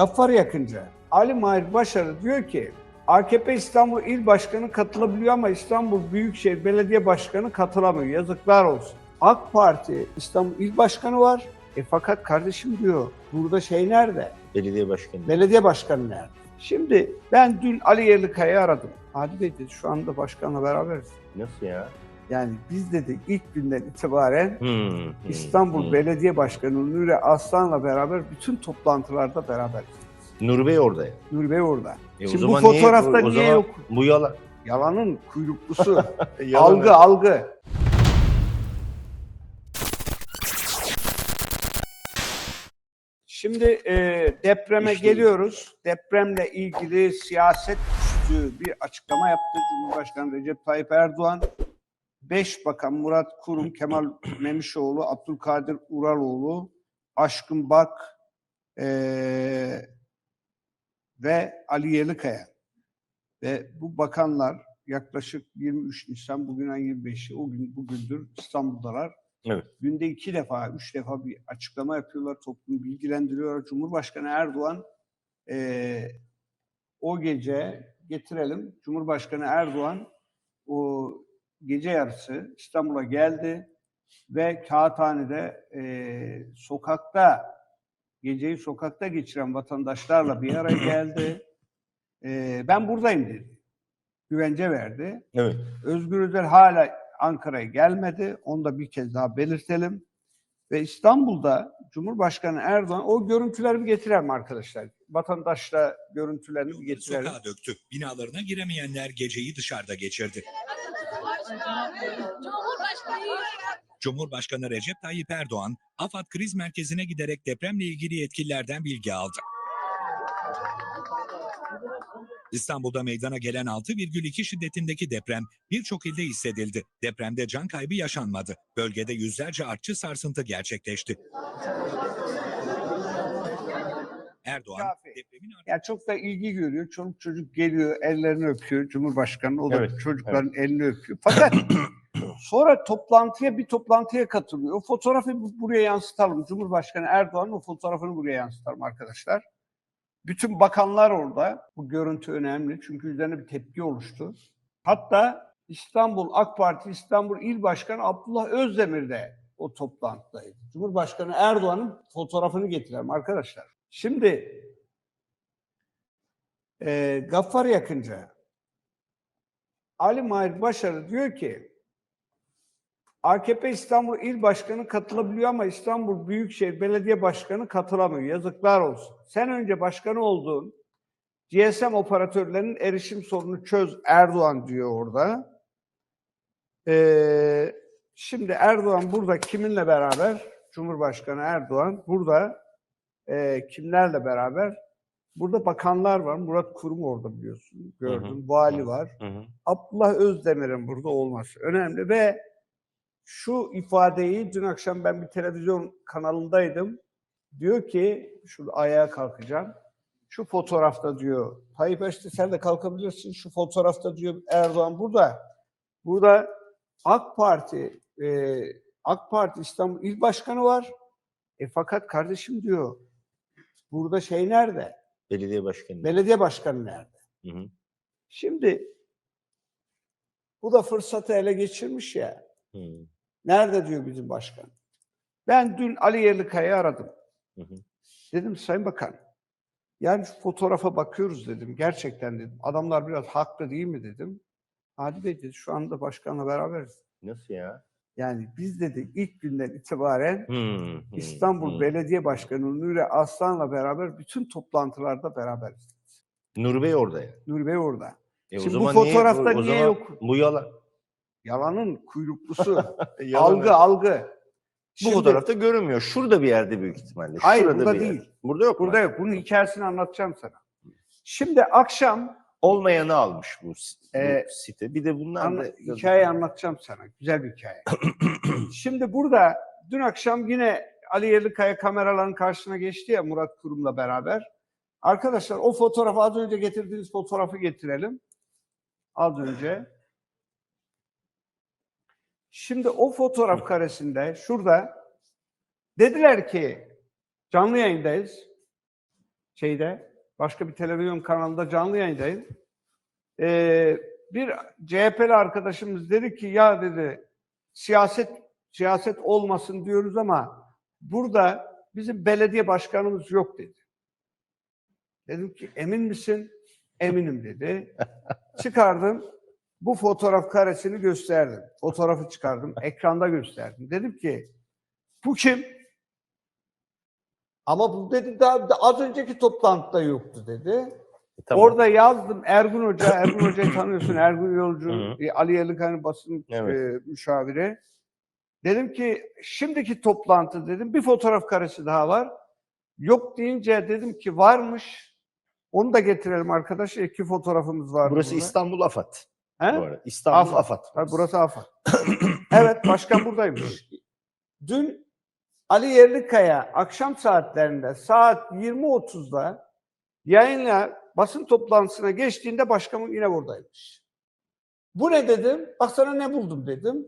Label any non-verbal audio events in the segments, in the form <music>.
Gaffar Yakınca, Ali Mahir Başarı diyor ki AKP İstanbul İl Başkanı katılabiliyor ama İstanbul Büyükşehir Belediye Başkanı katılamıyor. Yazıklar olsun. AK Parti İstanbul İl Başkanı var. E fakat kardeşim diyor burada şey nerede? Belediye başkanı. Belediye başkanı nerede? Şimdi ben dün Ali Yerlikaya'yı aradım. Adi Bey dedi şu anda başkanla beraberiz. Nasıl ya? Yani biz dedi ilk günden itibaren Hmm, hmm, İstanbul hmm. Belediye Başkanı Nuri Aslan'la beraber bütün toplantılarda beraberiz. Nur Bey orada ya. Nuri Bey orada. E Şimdi bu zaman niye- fotoğrafta o- o niye yok? Bu yalan. Yalanın kuyruklusu. <laughs> Yalan. algı algı. Şimdi e, depreme İşte- geliyoruz. Depremle ilgili siyaset üstü bir açıklama yaptı Cumhurbaşkanı Recep Tayyip Erdoğan. Beş bakan Murat Kurum, <clears throat> Kemal Memişoğlu, Abdülkadir Uraloğlu, Aşkın Bak e, ve Ali Yerlikaya. Ve bu bakanlar yaklaşık 23 Nisan, bugün ayın 25'i, o gün bugündür İstanbul'dalar. Evet. Günde iki defa, üç defa bir açıklama yapıyorlar, toplumu bilgilendiriyorlar. Cumhurbaşkanı Erdoğan eee, o gece getirelim, Cumhurbaşkanı Erdoğan o gece yarısı İstanbul'a geldi ve Kağıthane'de eee, sokakta, geceyi sokakta geçiren vatandaşlarla bir araya geldi. Eee, ben buradayım dedi. Güvence verdi. Evet. Özgür Özel hala Ankara'ya gelmedi. Onu da bir kez daha belirtelim. Ve İstanbul'da Cumhurbaşkanı Erdoğan o görüntüleri bir getirelim arkadaşlar. Vatandaşla görüntülerini bir getirelim. sokağa döktü. Binalarına giremeyenler geceyi dışarıda geçirdi. Cumhurbaşkanı Cumhurbaşkanı Recep Tayyip Erdoğan, AFAD kriz merkezine giderek depremle ilgili yetkililerden bilgi aldı. İstanbul'da meydana gelen 6,2 şiddetindeki deprem birçok ilde hissedildi. Depremde can kaybı yaşanmadı. Bölgede yüzlerce artçı sarsıntı gerçekleşti. Erdoğan, Kafi. depremin ardından Yani çok da ilgi görüyor. Çoluk çocuk geliyor, ellerini öpüyor Cumhurbaşkanı. O da Evet, çocukların elini öpüyor. Fakat <coughs> sonra toplantıya bir toplantıya katılıyor. O fotoğrafı bu- buraya yansıtalım. Cumhurbaşkanı Erdoğan'ın o fotoğrafını buraya yansıtalım arkadaşlar. Bütün bakanlar orada. Bu görüntü önemli çünkü üzerine bir tepki oluştu. Hatta İstanbul AK Parti İstanbul İl Başkanı Abdullah Özdemir de o toplantıdaydı. Cumhurbaşkanı Erdoğan'ın fotoğrafını getirelim arkadaşlar. Şimdi e, Gaffar Yakınca Ali Mahir Başarı diyor ki AKP İstanbul İl Başkanı katılabiliyor ama İstanbul Büyükşehir Belediye Başkanı katılamıyor. Yazıklar olsun. Sen önce başkanı olduğun GSM operatörlerinin erişim sorunu çöz Erdoğan diyor orada. Ee, şimdi Erdoğan burada kiminle beraber? Cumhurbaşkanı Erdoğan burada e, kimlerle beraber? Burada bakanlar var. Murat Kurum orada biliyorsun. Gördüm. Vali var. Hı hı. Abdullah Özdemir'in burada olması önemli ve şu ifadeyi dün akşam ben bir televizyon kanalındaydım. Diyor ki, şurada ayağa kalkacağım. Şu fotoğrafta diyor, Tayyip Erdoğan sen de kalkabilirsin. Şu fotoğrafta diyor Erdoğan burada. Burada AK Parti, e, AK Parti İstanbul İl Başkanı var. E fakat kardeşim diyor, burada şey nerede? Belediye başkanı. Belediye başkanı nerede? Hı hı. Şimdi bu da fırsatı ele geçirmiş ya. Hı Nerede diyor bizim başkan? Ben dün Ali Yerlikaya'yı aradım. hı. hı. Dedim Sayın Bakan, yani şu fotoğrafa bakıyoruz dedim. Gerçekten dedim. Adamlar biraz haklı değil mi dedim. Hadi Bey dedi şu anda başkanla beraberiz. Nasıl ya? Yani biz dedik ilk günden itibaren Hmm, İstanbul hmm. Belediye Başkanı Nuri Aslan'la beraber bütün toplantılarda beraberiz. Nur Bey orada ya. Nuri Bey orada. E Şimdi bu fotoğrafta niye, o niye zaman yok? Bu yalan. Yalanın kuyruklusu. <laughs> Yalan. algı algı. Bu Şimdi- fotoğrafta görünmüyor. Şurada bir yerde büyük ihtimalle. Hayır, Şurada burada değil. Burada yok mu? Burada yok. Bunun hikayesini anlatacağım sana. Şimdi akşam Olmayanı almış bu, Ee, site. Bir de bunlar anla- da... hikayeyi anlatacağım sana. Güzel bir hikaye. <clears throat> Şimdi burada dün akşam yine Ali Yerlikaya kameraların karşısına geçti ya Murat Kurum'la beraber. Arkadaşlar o fotoğrafı az önce getirdiğiniz fotoğrafı getirelim. Az önce. Şimdi o fotoğraf karesinde şurada dediler ki canlı yayındayız. şeyde başka bir televizyon kanalında canlı yayındayım. Ee, bir CHP'li arkadaşımız dedi ki ya dedi siyaset siyaset olmasın diyoruz ama burada bizim belediye başkanımız yok dedi. Dedim ki emin misin? Eminim dedi. <laughs> Çıkardım. Bu fotoğraf karesini gösterdim. Fotoğrafı çıkardım. Ekranda gösterdim. Dedim ki bu kim? Ama bu dedi daha az önceki toplantıda yoktu dedi. E, tamam. Orada yazdım Ergun Hoca, Ergun Hoca'yı <coughs> tanıyorsun, Ergun Yolcu, Hı e, Ali Yerlikaya'nın basın Evet. e, müşaviri. Dedim ki şimdiki toplantı dedim bir fotoğraf karesi daha var. Yok deyince dedim ki varmış. Onu da getirelim arkadaşlar. İki fotoğrafımız var. Burası burada. İstanbul AFAD. He? Bu arada. İstanbul AFAD. AFAD. Tabii burası AFAD. evet başkan <coughs> buradaymış. Dün Ali Yerlikaya akşam saatlerinde saat 20.30'da yayınla basın toplantısına geçtiğinde başkanım yine buradaymış. Bu ne dedim? Bak sana ne buldum dedim.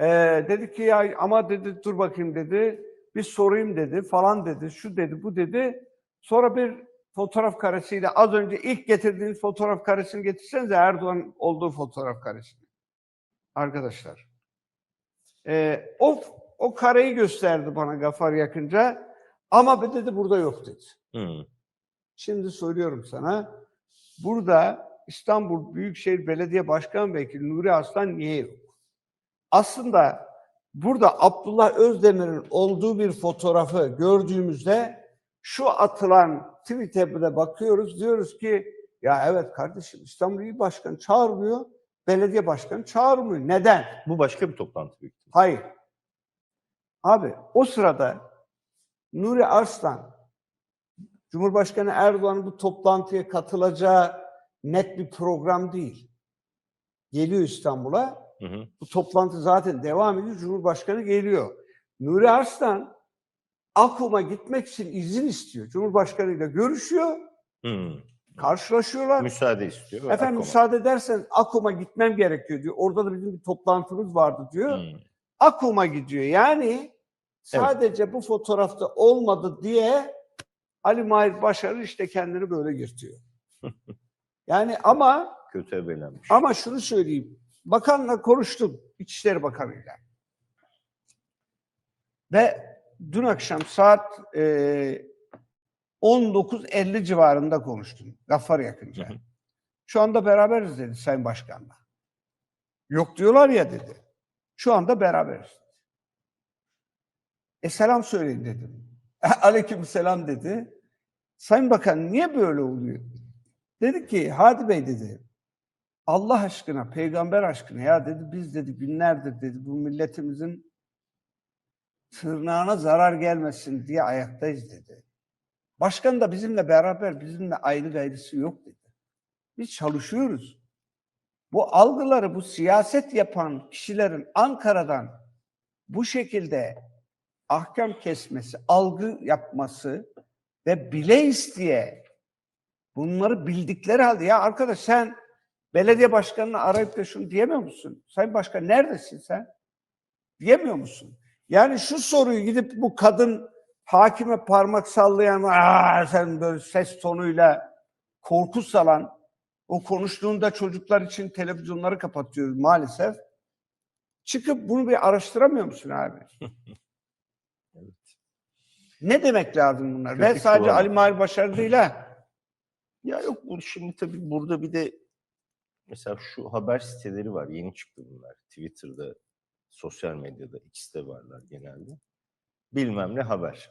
Ee, dedi ki ya ama dedi dur bakayım dedi. Bir sorayım dedi falan dedi. Şu dedi bu dedi. Sonra bir fotoğraf karesiyle az önce ilk getirdiğiniz fotoğraf karesini getirsenize Erdoğan olduğu fotoğraf karesini. Arkadaşlar. Ee, o o kareyi gösterdi bana Gafar yakınca. Ama be dedi burada yok dedi. Hı. Şimdi söylüyorum sana. Burada İstanbul Büyükşehir Belediye Başkan Vekili Nuri Aslan niye yok? Aslında burada Abdullah Özdemir'in olduğu bir fotoğrafı gördüğümüzde şu atılan tweet'e bakıyoruz. Diyoruz ki ya evet kardeşim İstanbul İl Başkanı çağırmıyor, belediye başkanı çağırmıyor. Neden? Bu başka bir toplantı. Hayır. Abi o sırada Nuri Arslan Cumhurbaşkanı Erdoğan'ın bu toplantıya katılacağı net bir program değil. Geliyor İstanbul'a. Hı hı. Bu toplantı zaten devam ediyor. Cumhurbaşkanı geliyor. Nuri Arslan Akum'a gitmek için izin istiyor. Cumhurbaşkanıyla görüşüyor. Hı. Karşılaşıyorlar. Müsaade istiyor. Efendim Akkom'a. müsaade ederseniz Akum'a gitmem gerekiyor diyor. Orada da bizim bir toplantımız vardı diyor. Hı. Akum'a gidiyor. Yani sadece bu fotoğrafta olmadı diye Ali Mahir Başarır işte kendini böyle yırtıyor. <laughs> Yani ama Kötü ebelenmiş. ama şunu söyleyeyim. Bakanla konuştum. İçişleri Bakanı'yla. Ve dün akşam saat e, 19.50 civarında konuştum. Gaffar yakınca. Şu anda beraberiz dedi Sayın Başkan'la. Yok diyorlar ya dedi. Şu anda beraberiz. E selam söyleyin dedim. <laughs> Aleyküm selam dedi. Sayın Bakan niye böyle oluyor? Dedi ki Hadi Bey dedi. Allah aşkına, peygamber aşkına ya dedi biz dedi günlerdir dedi bu milletimizin tırnağına zarar gelmesin diye ayaktayız dedi. Başkan da bizimle beraber, bizimle ayrı gayrısı yok dedi. Biz çalışıyoruz. Bu algıları, bu siyaset yapan kişilerin Ankara'dan bu şekilde ahkam kesmesi, algı yapması ve bile isteye bunları bildikleri halde ya arkadaş sen belediye başkanını arayıp da şunu diyemiyor musun? Sayın Başkan neredesin sen? Diyemiyor musun? Yani şu soruyu gidip bu kadın hakime parmak sallayan "Aa!" sen böyle ses tonuyla korku salan o konuştuğunda çocuklar için televizyonları kapatıyoruz maalesef. Çıkıp bunu bir araştıramıyor musun abi? <laughs> Evet. Ne demek lazım bunlar? Kötü Ve sadece çuval. Ali Mahir Başarı değil ha. Ya yok bu şimdi tabii burada bir de mesela şu haber siteleri var. Yeni çıktı bunlar. Twitter'da, sosyal medyada ikisi de varlar genelde. Bilmem ne haber.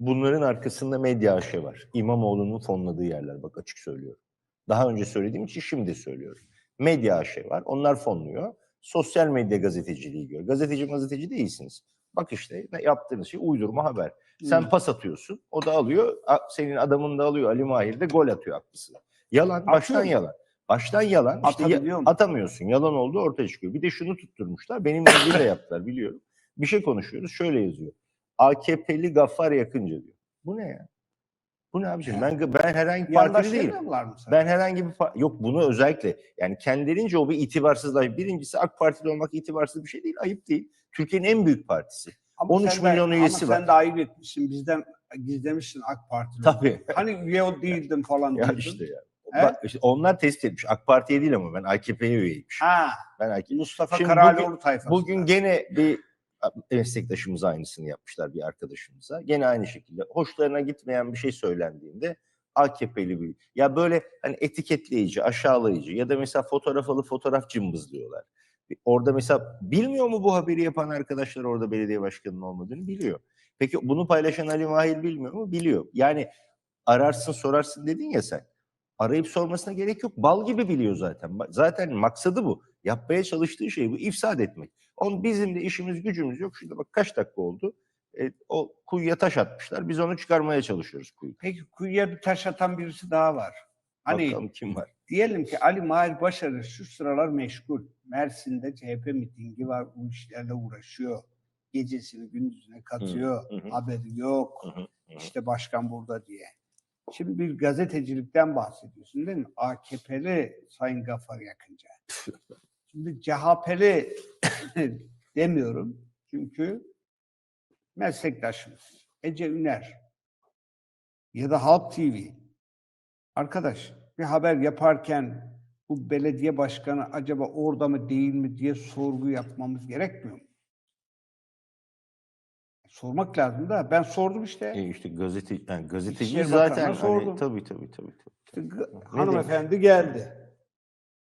Bunların arkasında medya aşı var. İmamoğlu'nun fonladığı yerler bak açık söylüyorum. Daha önce söylediğim için şimdi söylüyorum. Medya aşı var. Onlar fonluyor. Sosyal medya gazeteciliği gör. Gazeteci gazeteci değilsiniz. Bak işte ne yaptığınız şey uydurma haber. Sen Hmm. pas atıyorsun. O da alıyor. Senin adamın da alıyor. Ali Mahir de gol atıyor haklısın. Yalan. Baştan Atıyor yalan. Baştan yalan. İşte ya- Atabiliyor mu? atamıyorsun. Yalan olduğu ortaya çıkıyor. Bir de şunu tutturmuşlar. Benim ilgili de yaptılar biliyorum. Bir şey konuşuyoruz. Şöyle yazıyor. AKP'li Gaffar yakınca diyor. Bu ne ya? Bu ne abiciğim? Ben, ben herhangi bir partili değilim. Ben herhangi bir yok bunu özellikle yani kendilerince o bir itibarsızlar. Birincisi AK Partili olmak itibarsız bir şey değil, ayıp değil. Türkiye'nin en büyük partisi. Ama 13 sen de- milyon üyesi ama var. sen de ayıp etmişsin. Bizden gizlemişsin AK Parti'yi. Tabii. Hani üye o değildim falan <laughs> Ya diyordun. işte ya. He? Bak işte onlar tespit etmiş. AK Parti'ye değil ama ben AKP'ye üyeymiş. Ha, Ben AKP. Mustafa Şimdi Karalioğlu tayfası. Bugün gene bir meslektaşımız aynısını yapmışlar bir arkadaşımıza. Gene aynı şekilde hoşlarına gitmeyen bir şey söylendiğinde AKP'li bir ya böyle hani etiketleyici, aşağılayıcı ya da mesela fotoğraflı fotoğraf cımbızlıyorlar. Orada mesela bilmiyor mu bu haberi yapan arkadaşlar orada belediye başkanının olmadığını biliyor. Peki bunu paylaşan Ali Mahir bilmiyor mu? Biliyor. Yani ararsın sorarsın dedin ya sen. Arayıp sormasına gerek yok. Bal gibi biliyor zaten. Zaten maksadı bu. Yapmaya çalıştığı şey bu. İfsad etmek. On bizim de işimiz gücümüz yok. Şurada bak kaç dakika oldu. E, o kuyuya taş atmışlar. Biz onu çıkarmaya çalışıyoruz kuyu. Peki kuyuya bir taş atan birisi daha var. Hani Bakalım kim var? diyelim ki Ali Mahir Başarı şu sıralar meşgul. Mersin'de CHP mitingi var. Bu işlerle uğraşıyor. Gecesini gündüzüne katıyor. hı hı. Haberi yok. Hı hı, hı. İşte başkan burada diye. Şimdi bir gazetecilikten bahsediyorsun değil mi? AKP'li Sayın Gafar Yakınca. <laughs> Şimdi CHP'li <laughs> demiyorum. Çünkü meslektaşımız Ece Üner ya da Halk TV. Arkadaş bir haber yaparken bu belediye başkanı acaba orada mı değil mi diye sorgu yapmamız gerekmiyor mu? Sormak lazım da ben sordum işte. E işte gazete, yani gazeteci İçişleri zaten hani, sordum. tabii tabii tabii. tabii. İşte hanımefendi geldi.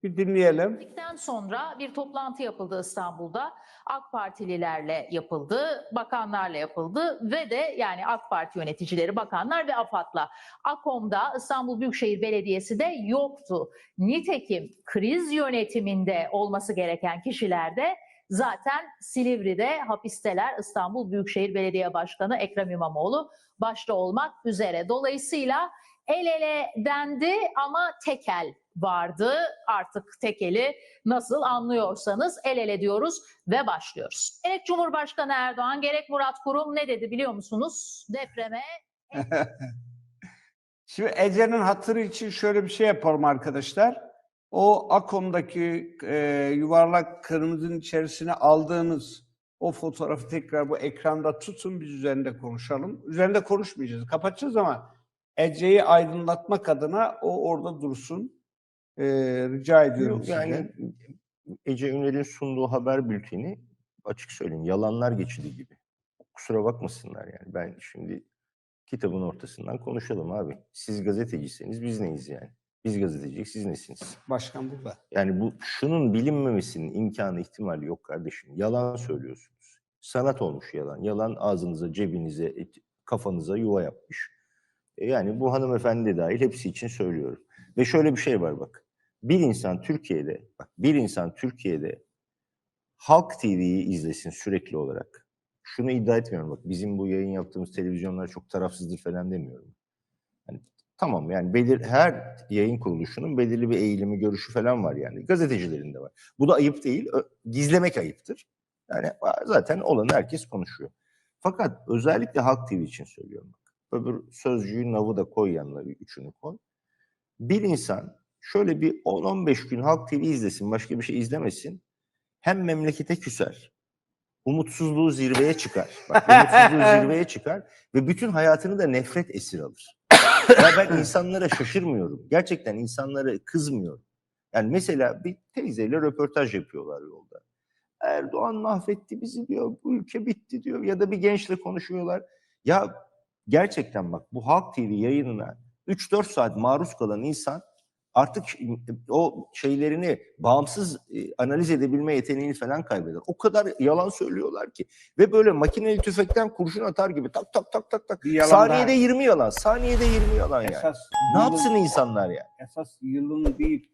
Bir dinleyelim. Sonra bir toplantı yapıldı İstanbul'da. AK Partililerle yapıldı, bakanlarla yapıldı ve de yani AK Parti yöneticileri, bakanlar ve AFAD'la. AKOM'da İstanbul Büyükşehir Belediyesi de yoktu. Nitekim kriz yönetiminde olması gereken kişiler de zaten Silivri'de hapisteler İstanbul Büyükşehir Belediye Başkanı Ekrem İmamoğlu başta olmak üzere. Dolayısıyla el ele dendi ama tekel vardı. Artık tekeli nasıl anlıyorsanız el ele diyoruz ve başlıyoruz. Gerek Cumhurbaşkanı Erdoğan gerek Murat Kurum ne dedi biliyor musunuz? Depreme <laughs> Şimdi Ece'nin hatırı için şöyle bir şey yapalım arkadaşlar. O Akom'daki e, yuvarlak kırmızının içerisine aldığınız o fotoğrafı tekrar bu ekranda tutun biz üzerinde konuşalım. Üzerinde konuşmayacağız. Kapatacağız ama Ece'yi aydınlatmak adına o orada dursun. E, rica ediyorum Yok, sizden. yani Ece Üner'in sunduğu haber bülteni açık söyleyeyim yalanlar geçidi gibi. Kusura bakmasınlar yani. Ben şimdi kitabın ortasından konuşalım abi. Siz gazeteciyseniz biz neyiz yani? Biz gazeteciyiz, siz nesiniz? Başkan burada. Yani bu şunun bilinmemesinin imkanı ihtimali yok kardeşim. Yalan söylüyorsunuz. Sanat olmuş yalan. Yalan ağzınıza, cebinize, et- kafanıza yuva yapmış. E Yani bu hanımefendi dahil hepsi için söylüyorum. Ve şöyle bir şey var bak. Bir insan Türkiye'de, bak bir insan Türkiye'de Halk TV'yi izlesin sürekli olarak. Şunu iddia etmiyorum bak bizim bu yayın yaptığımız televizyonlar çok tarafsızdır falan demiyorum. Yani tamam yani belir her yayın kuruluşunun belirli bir eğilimi, görüşü falan var yani. Gazetecilerin de var. Bu da ayıp değil. Gizlemek ayıptır. Yani zaten olanı herkes konuşuyor. Fakat özellikle Halk TV için söylüyorum. Öbür sözcüğü navı da koy yanına bir üçünü koy. Bir insan şöyle bir 10-15 gün Halk TV izlesin, başka bir şey izlemesin. Hem memlekete küser, umutsuzluğu zirveye çıkar. Bak <laughs> umutsuzluğu zirveye çıkar ve bütün hayatını da nefret esir alır. Ya ben insanlara şaşırmıyorum. Gerçekten insanlara kızmıyorum. Yani mesela bir teyzeyle röportaj yapıyorlar yolda. Erdoğan mahvetti bizi diyor. Bu ülke bitti diyor. Ya da bir gençle konuşuyorlar. Ya gerçekten bak bu Halk TV yayınına 3-4 saat maruz kalan insan artık o şeylerini bağımsız e, analiz edebilme yeteneğini falan kaybeder. O kadar yalan söylüyorlar ki. Ve böyle makineli tüfekten kurşun atar gibi tak tak tak tak tak. Yalan Saniyede daha. 20 yalan. Saniyede 20 yalan yani. Esas Ne yılın- yapsın insanlar ya? Esas yılın değil